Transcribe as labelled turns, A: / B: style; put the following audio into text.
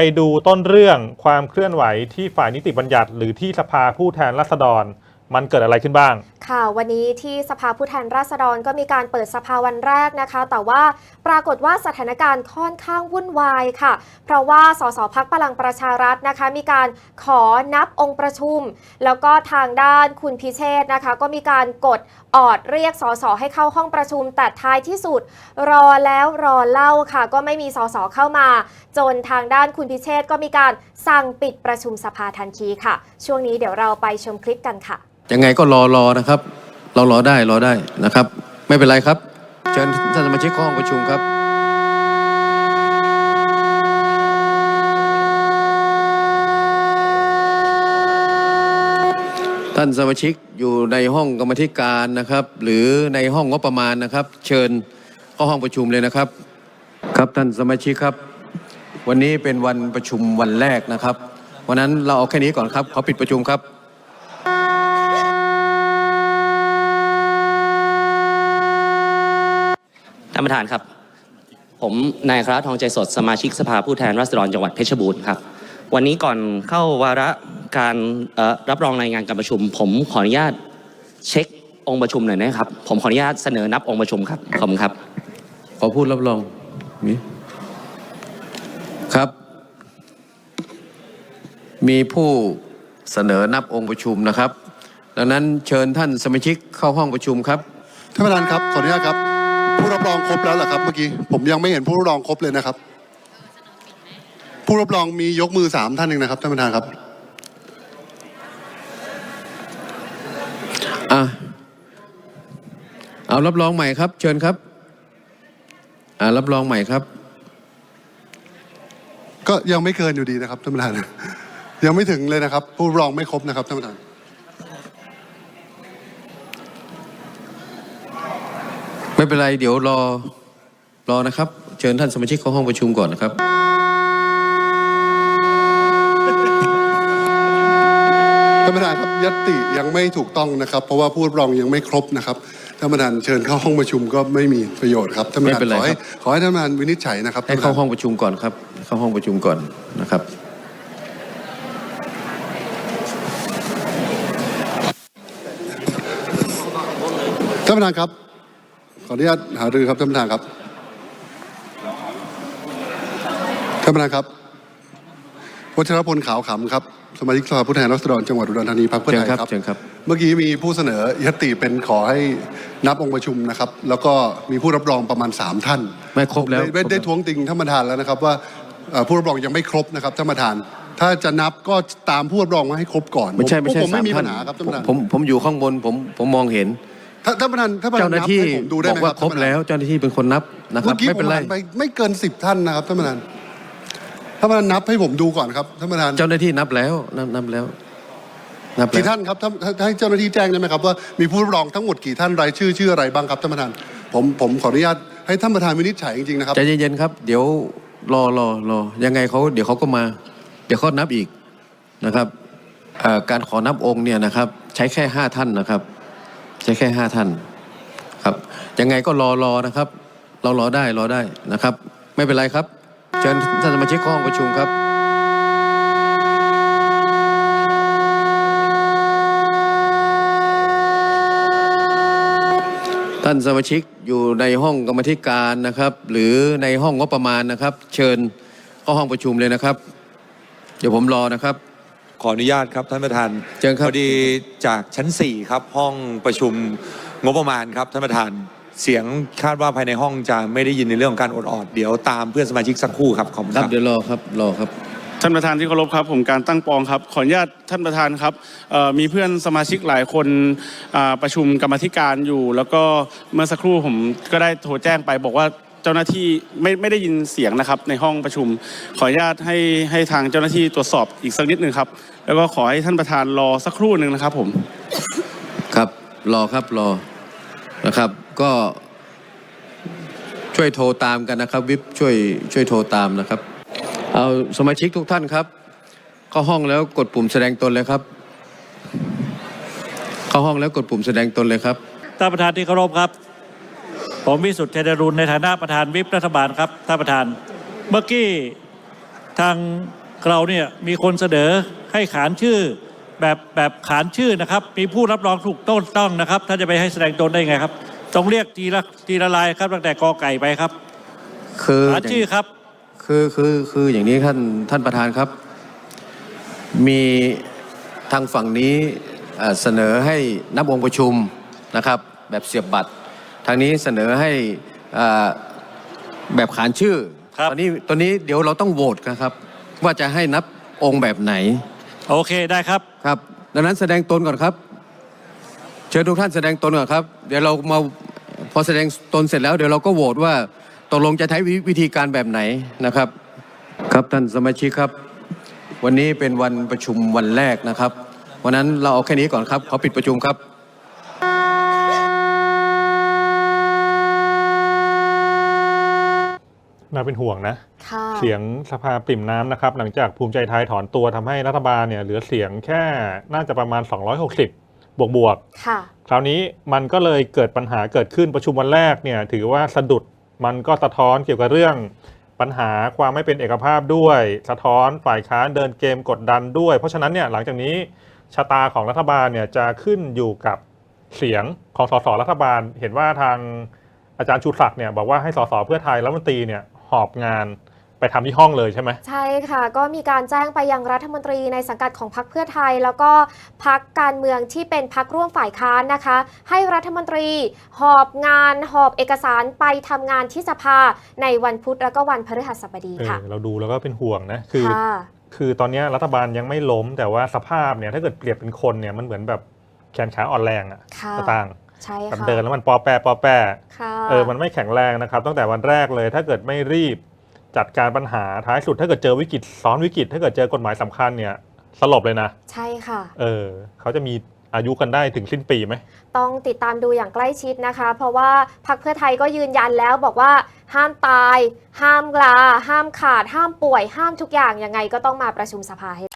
A: ไปดูต้นเรื่องความเคลื่อนไหวที่ฝ่ายนิติบัญญัติหรือที่สภาผู้แทนราษฎร มันเกิดอะไรขึ้นบ้าง
B: ค่ะ วันนี้ที่สภาผู้แทนราษฎรก็มีการเปิดสภาวันแรกนะคะ แต่ว่าปรากฏว่าสถานการณ์ค่อนข้างวุ่นวายค่ะ เพราะว่าสสพักพลังประชารัฐนะคะ มีการขอนับองค์ประชุม แล้วก็ทางด้านคุณพิเชษนะคะ ก็มีการกดออดเรียกสสให้เข้าห้องประชุมแต่ท้ายที่สุด รอแล้วรอเล่าค่ะ ก็ไม่มีสสเข้ามา จนทางด้านคุณพิเชษก็มีการสั่งปิดประชุมสภาทันทีค่ะ ช่วงนี้เดี๋ยวเราไปชมคลิปกันค่ะ
C: ยังไงก็รอรอนะครับ เรารอได้รอได้นะครับ ไม่เป็นไรครับ เชิญท่านสมาชิกห้องประชุมครับ ท่านสมาชิกอยู่ในห้องกรรมธิการนะครับ หรือในห้องงบประมาณนะครับ เชิญเข้าห้องประชุมเลยนะครับ ครับท่านสมาชิกครับ วันนี้เป็นวันประชุมวันแรกนะครับวันนั้นเราเอาแค่นี้ก่อนครับขอปิดประชุมครับ
D: ท่านประธานครับ ผมนายอัครทองใจสดสมาชิกสภาผู้แทนราษฎรจังหวัดเพชรบูรณ์ครับ วันนี้ก่อนเข้าวาระ การเอ่อรับรองรายงานการประชุม ผมขออนุญาตเช็คองค์ประชุมหน่อยนะครับ ผมขออนุญาตเสนอนับองค์ประชุมครับขอบคุณครับ
C: ขอพูดรับรองมีครับ มีผู้เสนอนับองค์ประชุมนะครับ ดังนั้นเชิญท่านสมาชิกเข้าห้องประชุมครับ
E: ท่านประธานครับขออนุญาตครับ ผู้รับรองครบแล้วเหรอครับเมื่อกี้ผมยังไม่เห็นผู้รับรองครบเลยนะครับ ผู้รับรองมียกมือสามท่านเองนะครับท่านประธานครับ
C: อะเอารับรองใหม่ครับ เชิญครับอ่ารับรองใหม่ครับ
E: ก็ยังไม่เกินอยู่ดีนะครับท่านประธาน ยังไม่ถึงเลยนะครับ ผู้รับรองไม่ครบนะครับท่านประธาน
C: ไม่เป็นไร เดี๋ยวรอรอนะครับ เชิญท่านสมาชิกเข้าห้องประชุมก่อนนะครับ
E: ท่านประธานครับยตติยังไม่ถูกต้องนะครับ เพราะว่าผู้รับรองยังไม่ครบนะครับท่านประธานเชิญเข้าห้องประชุมก็ไม่มีประโยชน์ครับท่านประธาน
C: ไม่เป็นไร
E: ขอให้
C: ครับ
E: ขอให้ท่านประธานวินิจฉัยนะครับ
C: ให้
E: ท่นประธ
C: เข้านห้องประชุมก่อนครับ เข้าห้องประชุมก่อนนะครับ
E: ท่านประธานครับ ขออนุญาตหารือครับท่านประธานครับ ท่านประธานครับ วัชรพลขาวขำครับ สมาชิกสภาผู้แทนราษฎรจังหวัดอุดรธานีพรรคเพื่อ
C: เชิญ
E: ไทย
C: ครับ
E: ครับ
C: เชิญครับ
E: เมื่อกี้มีผู้เสนอยติเป็นขอให้นับองค์ประชุมนะครับ แล้วก็มีผู้รับรองประมาณ 3 ท่าน
C: ไม่ครบแล้ว
E: ได้ได้ได้ท้วงติงท่านประธานแล้วนะครับว่าเอ่อผู้รับรองยังไม่ครบนะครับท่านประธาน ถ้าจะนับก็ตามผู้รับรองมาให้ครบก่อน
C: ไม่ใช่ไม่ใช่
E: ผมไม่มี
C: ส
E: ปั
C: ท่
E: ญหาครับท่านประธาน
C: ผมผมอยู่ข้างบนผมผมมองเห็น
E: ท่านท่านประธานท่านประธา
C: เจ้านหน้า
E: นับ
C: ที่
E: ให้ผมดูได้
C: บ
E: ไห
C: อ
E: ม
C: ก
E: ค
C: ว่า
E: รับ
C: ครบแล้วเจ้าหน้าที่เป็นคนนับนะครั
E: เมื่
C: บ
E: อกี้
C: ไม่
E: ผ
C: เป็น
E: ม
C: ไร
E: หันไปไม่เกินสิบท่านนะครับท่านประธาน ท่านประธานนับให้ผมดูก่อนครับท่านประธาน
C: เจ้าหน้าที่นับแล้วนับนับแล้วนับแล้
E: กี่
C: ว
E: ท่านครับท่านท่านให้เจ้าหน้าที่แจ้งได้ไหมครับว่ามีผู้รับรองทั้งหมดกี่ท่านรายชื่อชื่ออะไรบ้างครับท่านประธานผมผมขออนุญาตให้ท่านประธานวินิจฉัยจริงๆนะครับ
C: ใจเย็นๆครับ เดี๋ยวรอรอรอยังไงเขาเดี๋ยวเขาก็มา เดี๋ยวเขานับอีกนะครับเอ่อการขอนับองค์เนี่ยนะครับ ใช้แค่ห้าท่านนะครับ ใช้แค่ห้าท่านครับยังไงก็รอรอนะครับ เรารอได้รอได้นะครับ ไม่เป็นไรครับ เชิญท่านสมาชิกเข้าห้องประชุมครับท่านสมาชิกอยู่ในห้องกรรมธิการนะครับ หรือในห้องงบประมาณนะครับ เชิญเข้าห้องประชุมเลยนะครับ เดี๋ยวผมรอนะครับ
F: ขออนุญาตครับท่านประธาน
C: เชิญครับ
F: พอดีจากชั้น 4 ครับห้องประชุมงบประมาณครับท่านประธาน เสียงคาดว่าภายในห้องจะไม่ได้ยินในเรื่องของการอดออดเดี๋ยวตามเพื่อนสมาชิกสักครู่ครับขอบคุณ
C: ค
F: ค
C: รั
F: รั
C: บบ เดี๋ยวรอครับรอครับ
G: ท่านประธานที่เคารพครับผมการตั้งปองครับ ขออนุญาตท่านประธานครับเอ่อมีเพื่อนสมาชิกหลายคนอ่าประชุมกรรมาธิการอยู่ แล้วก็เมื่อสักครู่ผมก็ได้โทรแจ้งไป บอกว่าเจ้าหน้าที่ไม่ไม่ได้ยินเสียงนะครับในห้องประชุม ขออนุญาตให้ให้ทางเจ้าหน้าที่ตรวจสอบอีกสักนิดหนึ่งครับ แล้วก็ขอให้ท่านประธานรอสักครู่หนึ่งนะครับผม
C: ครับรอครับรอ นะครับ ก็ช่วยโทรตามกันนะครับ วิบช่วยช่วยโทรตามนะครับ เอาสมาชิกทุกท่านครับ เข้าห้องแล้วกดปุ่มแสดงตนเลยครับ เข้าห้องแล้วกดปุ่มแสดงตนเลยครับ
H: ท่านประธานที่เคารพครับ ผมวิสุทธิ์เทเดรุณในฐานะประธานวิปรัฐบาลครับท่านประธาน เมื่อกี้ทางเราเนี่ยมีคนเสนอให้ขานชื่อ แบบแบบขานชื่อนะครับ มีผู้รับรองถูกต้นต้องนะครับถ้าจะไปให้แสดงตนได้ไงครับ ต้องเรียกทีละทีละลายครับตั้งแต่กอไก่ไปครับ
C: คือ
H: ขานชื่อครับ
C: คือคือคืออย่างนี้ท่านท่านประธานครับ มีทางฝั่งนี้เอ่อเสนอให้นับองค์ประชุมนะครับแบบเสียบบัตร ทางนี้เสนอให้เอ่อแบบขานชื่อ
H: ครับ
C: ตอนนี้ตอนนี้เดี๋ยวเราต้องโหวตนะครับ ว่าจะให้นับองค์แบบไหน
H: โอเคได้ครับ
C: ครับ ดังนั้นแสดงตนก่อนครับ เชิญทุกท่านแสดงตนก่อนครับ เดี๋ยวเรามาพอแสดงตนเสร็จแล้วเดี๋ยวเราก็โหวตว่าตกลงจะใช้วิธีการแบบไหนนะครับ ครับท่านสมาชิกครับ วันนี้เป็นวันประชุมวันแรกนะครับ วันนั้นเราเอาแค่นี้ก่อนครับ ขอปิดประชุมครับ
A: น่า เป็นห่วงนะ
B: ค่ะ
A: เสียงสภาปริ่มน้ำนะครับ หลังจากภูมิใจไทยถอนตัวทำให้รัฐบาลเนี่ยเหลือเสียงแค่น่าจะประมาณ 260 บวกบวกๆ
B: ค่ะ
A: คราวนี้มันก็เลยเกิดปัญหาเกิดขึ้นประชุมวันแรกเนี่ยถือว่าสะดุดมันก็สะท้อนเกี่ยวกับเรื่อง ปัญหาความไม่เป็นเอกภาพด้วย สะท้อนฝ่ายค้านเดินเกมกดดันด้วย เพราะฉะนั้นเนี่ยหลังจากนี้ชะตาของรัฐบาลเนี่ยจะขึ้นอยู่กับเสียงของสสรัฐบาล เห็นว่าทางอาจารย์ชูศักดิ์เนี่ยบอกว่าให้สสเพื่อไทยรัฐมนตรีเนี่ย หอบงานไปทำที่ห้องเลยใช่ไหม
B: ใช่ค่ะ ก็มีการแจ้งไปยังรัฐมนตรีในสังกัดของพรรคเพื่อไทย แล้วก็พักการเมืองที่เป็นพักร่วมฝ่ายค้านนะคะ ให้รัฐมนตรีหอบงานหอบเอกสารไปทำงานที่สภาในวันพุธแล้วก็วันพฤหัสบดี
A: เอ
B: ค่ะ
A: อเราดูแล้วก็เป็นห่วงนะคือ
B: ค่ะ
A: คือตอนเนี้ยรัฐบาลยังไม่ล้มแต่ว่าสภาพเนี่ยถ้าเกิดเปรียบเป็นคนเนี่ยมันเหมือนแบบแขนขาอ่อนแรงอะ
B: ค่ะ
A: สตางค์
B: ใช่
A: แบบ
B: ค่ะ
A: เดินแล้วมันปอแปรปอแปร
B: ค่ะ
A: เออมันไม่แข็งแรงนะครับ ตั้งแต่วันแรกเลย ถ้าเกิดไม่รีบจัดการปัญหาท้ายสุด ถ้าเกิดเจอวิกฤตซ้อนวิกฤต ถ้าเกิดเจอกฎหมายสำคัญเนี่ยสลบเลยนะ
B: ใช่ค่ะ
A: เออเขาจะมีอายุกันได้ถึงสิ้นปีไหม
B: ต้องติดตามดูอย่างใกล้ชิดนะคะ เพราะว่าพรรคเพื่อไทยก็ยืนยันแล้วบอกว่าห้ามตาย ห้ามลา ห้ามขาด ห้ามป่วย ห้ามทุกอย่างยังไงก็ต้องมาประชุมสภาให้